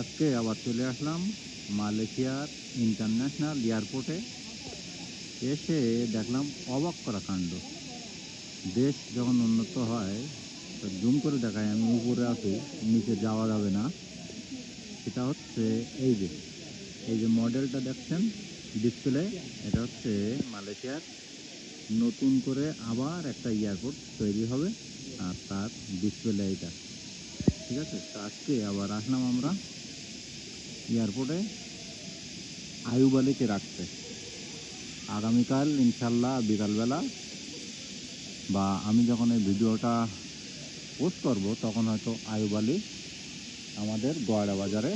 আজকে আবার চলে আসলাম মালয়েশিয়ার ইন্টারন্যাশনাল এয়ারপোর্টে। এসে দেখলাম অবাক করা কাণ্ড। দেশ যখন উন্নত হয়, তো জুম করে দেখায় আমি উপরে আছি, নিচে যাওয়া যাবে না। সেটা হচ্ছে এই যে এই যে মডেলটা দেখছেন, ডিসপ্লে, এটা হচ্ছে মালয়েশিয়ার। নতুন করে আবার একটা এয়ারপোর্ট তৈরি হবে, আর তার ডিসপ্লে এটা ঠিক আছে, তো আজকে আবার আসলাম আমরা এয়ারপোর্টে আয়ুব আলীকে রাখতে। আগামীকাল, ইনশাল্লাহ, বিকালবেলা বা আমি যখন এই ভিডিওটা পোস্ট করব, তখন হয়তো আয়ুব আলী আমাদের গয়রা বাজারে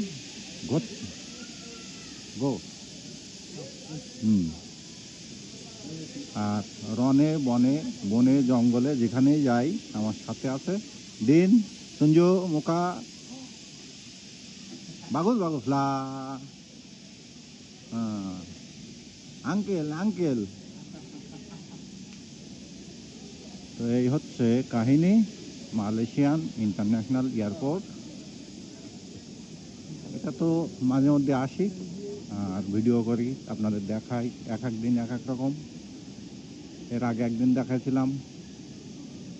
ঘট গো। হুম। আর রনে, বনে বনে, জঙ্গলে যেখানেই যাই, আমার সাথে আছে। দিন, সঞ্জু, মোকা বাগুস বাগুস লা হ্যাঁ। আঙ্কেল আঙ্কেল তো এই হচ্ছে কাহিনী মালয়েশিয়ান ইন্টারন্যাশনাল এয়ারপোর্ট এটা তো মাঝে মধ্যে আসি আর ভিডিও করি, আপনাদের দেখাই, এক এক দিন, এক এক রকম। এর আগে একদিন দেখাইছিলাম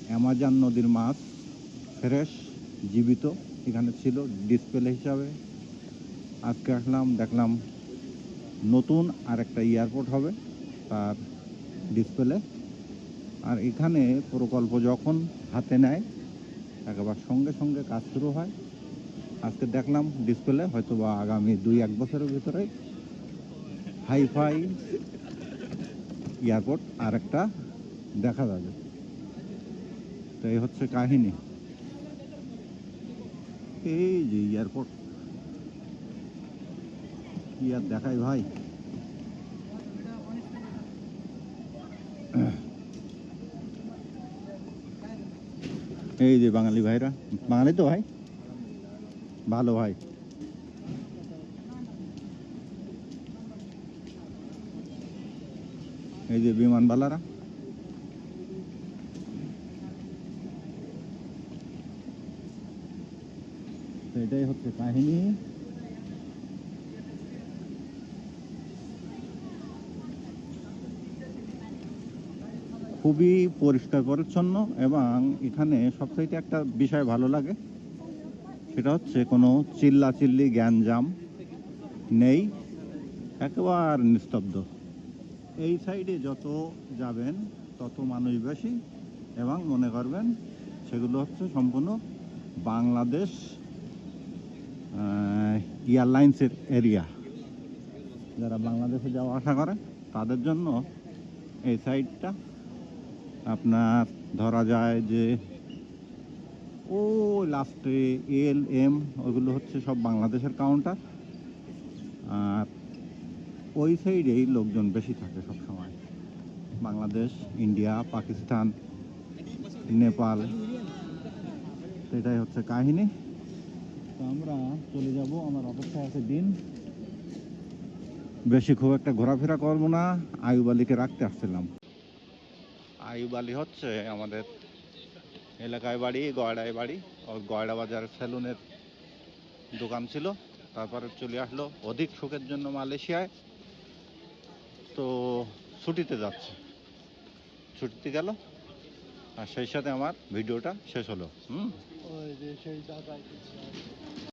অ্যামাজন নদীর মাছ ফ্রেশ জীবিত, এখানে ছিল ডিসপ্লে হিসাবে। আজকে আসলাম, দেখলাম নতুন আর একটা এয়ারপোর্ট হবে তার ডিসপ্লে। আর এখানে প্রকল্প যখন হাতে নেয়, একেবারে সঙ্গে সঙ্গে কাজ শুরু হয়। আজকে দেখলাম ডিসপ্লে হয়তো বা আগামী দুই এক বছরের ভিতরে হাইফাই এয়ারপোর্ট আর একটা দেখা যাবে। তো এই হচ্ছে কাহিনী। এই যে এয়ারপোর্ট। কি আর দেখাই ভাই? এই যে বাঙালি ভাইরা, বাঙালি তো ভাই? ভালো ভাই। এই যে বিমানবালারা তো এটাই হচ্ছে কাহিনী। খুবই পরিষ্কার পরিচ্ছন্ন এবং এখানে সবচাইতে একটা বিষয় ভালো লাগে, সেটা হচ্ছে কোনো চিল্লা চিল্লি জ্ঞানজাম নেই, একেবারে নিস্তব্ধ। এই সাইডে যত যাবেন, তত মানুষ বেশি এবং মনে করবেন সেগুলো হচ্ছে সম্পূর্ণ বাংলাদেশ এয়ারলাইন্সের এরিয়া। যারা বাংলাদেশে যাওয়া আসা করে, তাদের জন্য এই সাইডটা আপনার ধরা যায় যে ও লাস্টে এল, এম, ওগুলো হচ্ছে সব বাংলাদেশের কাউন্টার আর ওই সাইডেই লোকজন বেশি থাকে সব সময় বাংলাদেশ, ইন্ডিয়া, পাকিস্তান, নেপাল সেটাই হচ্ছে কাহিনী। তো আমরা চলে যাব, আমার অপেক্ষায় আছে দিন। বেশি খুব একটা ঘোরাফেরা করব না, আয়ুব আলীকে রাখতে আসছিলাম। আয়ুব আলী হচ্ছে আমাদের এলাকায় বাড়ি, গয়ড়ায় বাড়ি। ওর গয়ড়া বাজার সেলুনের দোকান ছিল। তারপরে চলে আসলো অধিক সুখের জন্য মালয়েশিয়ায়। তো ছুটিতে যাচ্ছে। ছুটিতে গেল। আর সেই সাথে আমার ভিডিওটা শেষ হলো। হুম।